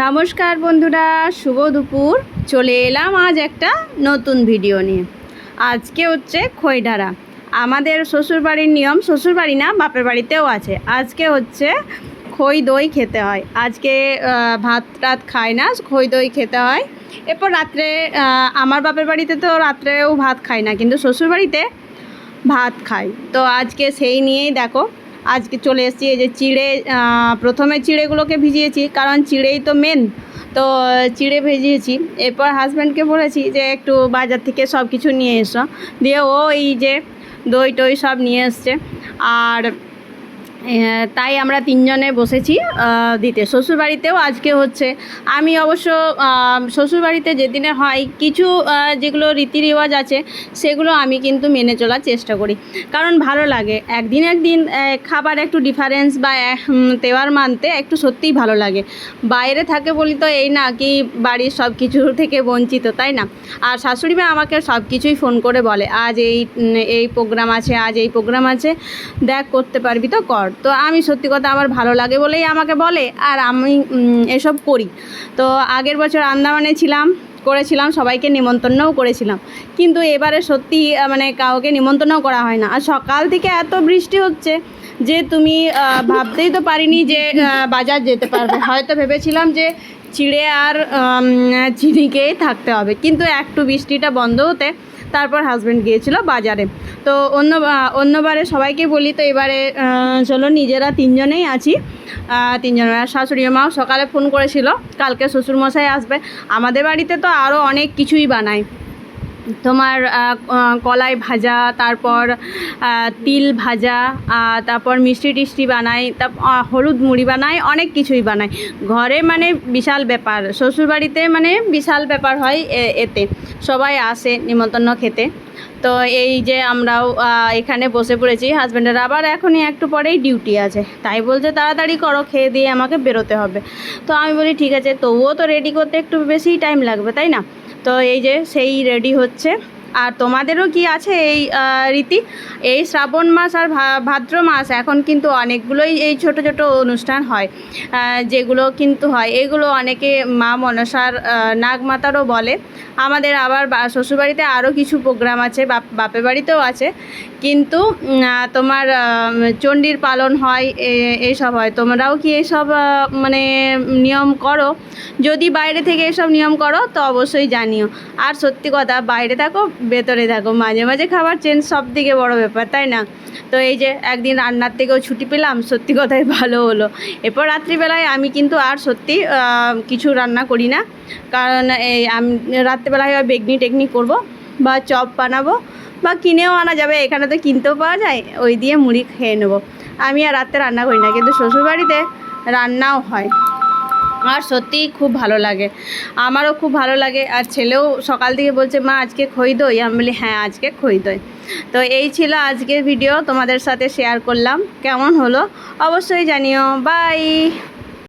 নমস্কার বন্ধুরা, শুভ দুপুর। চলে এলাম আজ একটা নতুন ভিডিও নিয়ে। আজকে হচ্ছে খৈডারা আমাদের শ্বশুরবাড়ির নিয়ম, শ্বশুরবাড়ি না, বাপের বাড়িতেও আছে। আজকে হচ্ছে খই দই খেতে হয়। আজকে ভাত টাত খায় না, খই দই খেতে হয়। এরপর রাত্রে আমার বাপের বাড়িতে তো রাত্রেও ভাত খায় না, কিন্তু শ্বশুরবাড়িতে ভাত খাই তো আজকে সেই নিয়েই দেখো আজকে চলে এসেছি এই যে চিড়ে প্রথমে চিড়েগুলোকে ভিজিয়েছি, কারণ চিড়েই তো মেন তো, চিড়ে ভেজিয়েছি। এরপর হাজব্যান্ডকে বলেছি যে একটু বাজার থেকে সব কিছু নিয়ে এসো। দিয়ে ও এই যে দই টই সব নিয়ে এসছে। আর তাই আমরা তিনজনে বসেছি দিতে। শ্বশুরবাড়িতেও আজকে হচ্ছে। আমি অবশ্য শ্বশুরবাড়িতে যেদিনে হয়, কিছু যেগুলো রীতি রেওয়াজ আছে, সেগুলো আমি কিন্তু মেনে চলার চেষ্টা করি। কারণ ভালো লাগে। একদিন একদিন খাবার একটু ডিফারেন্স বা তেওয়ার মানতে একটু সত্যিই ভালো লাগে। বাইরে থাকে বলি তো এই না কি বাড়ির সব কিছু থেকে বঞ্চিত, তাই না? আর শাশুড়ি মা আমাকে সব কিছুই ফোন করে বলে, আজ এই এই প্রোগ্রাম আছে, আজ এই প্রোগ্রাম আছে। দেখ, করতে পারবি তো, কর। তো আমি সত্যি কথা আমার ভালো লাগে বলেই আমাকে বলে, আর আমি এসব করি। তো আগের বছর আন্দামানে ছিলাম, করেছিলাম, সবাইকে নিমন্ত্রণও করেছিলাম। কিন্তু এবারে সত্যি মানে কাউকে নিমন্ত্রণও করা হয় না। আর সকাল থেকে এত বৃষ্টি হচ্ছে যে তুমি ভাবতেই তো পারিনি যে বাজার যেতে পারবে। হয়তো ভেবেছিলাম যে চিড়ে আর চিনিকেই থাকতে হবে। কিন্তু একটু বৃষ্টিটা বন্ধ হতে তারপর হাজব্যান্ড গিয়েছিল বাজারে। তো অন্য অন্যবারে সবাইকে বলি, তো এবারে চলো নিজেরা তিনজনেই আছি। তিনজনের তিনজন, আর শাশুড়ি মাও সকালে ফোন করেছিল, কালকে শ্বশুরমশাই আসবে। আমাদের বাড়িতে তো আরও অনেক কিছুই বানায়। তোমার কলাই ভাজা, তারপর তিল ভাজা তারপর মিষ্টি টিষ্টি বানাই তারপর হলুদ মুড়ি বানাই, অনেক কিছুই বানাই। ঘরে মানে বিশাল ব্যাপার। শ্বশুরবাড়িতে মানে বিশাল ব্যাপার হয় এতে। সবাই আসে নিমন্ত্রণ খেতে। তো এই যে আমরাও এখানে বসে পড়েছি হাজব্যান্ডের আবার এখনই একটু পরেই ডিউটি আছে। তাই বলছে, তাড়াতাড়ি করো, খেয়ে দিয়ে আমাকে বেরোতে হবে। তো আমি বলি, ঠিক আছে। তবুও তো রেডি করতে একটু বেশিই টাইম লাগবে, তাই না? তো এই যে সেই রেডি হচ্ছে। আর তোমাদেরও কি আছে এই রীতি? এই শ্রাবণ মাস আর ভাদ্র মাস এখন কিন্তু অনেকগুলোই এই ছোট ছোট অনুষ্ঠান হয় যেগুলো কিন্তু হয়। এগুলো অনেকে মা মনসার নাগমাতারও বলে। আমাদের আবার শ্বশুরবাড়িতে আরও কিছু প্রোগ্রাম আছে, বাপ, বাপের বাড়িতেও আছে। কিন্তু তোমার চণ্ডীর পালন হয় এইসব হয়। তোমরাও কি এইসব মানে নিয়ম করো? যদি বাইরে থেকে এসব নিয়ম করো, তো অবশ্যই জানিও। আর সত্যি কথা, বাইরে থাকো ভেতরে থাকো মাঝে মাঝে খাবার চেঞ্জ সব থেকে বড় ব্যাপার, তাই না? তো এই যে একদিন রান্নার থেকেও ছুটি পেলাম, সত্যি কথাই ভালো হলো। এরপর রাত্রিবেলায় আমি কিন্তু আর সত্যি কিছু রান্না করি না। কারণ এই আমি, রাত্রিবেলায় বেগনি টেকনি করব, বা চপ বানাবো, বা কিনেও আনা যাবে, এখানে তো কিনতেও পাওয়া যায়, ওই দিয়ে মুড়ি খেয়ে নেব। আমি আর রাত্রে রান্না করি না, কিন্তু শ্বশুরবাড়িতে রান্নাও হয়। আর সত্যিই খুব ভালো লাগে। আমারও খুব ভালো লাগে। আর ছেলেও সকাল থেকে বলছে, মা, আজকে খই দই আমি বলি হ্যাঁ আজকে খই দই তো এই ছিল আজকের ভিডিও। তোমাদের সাথে শেয়ার করলাম। কেমন হলো? অবশ্যই জানিও। বাই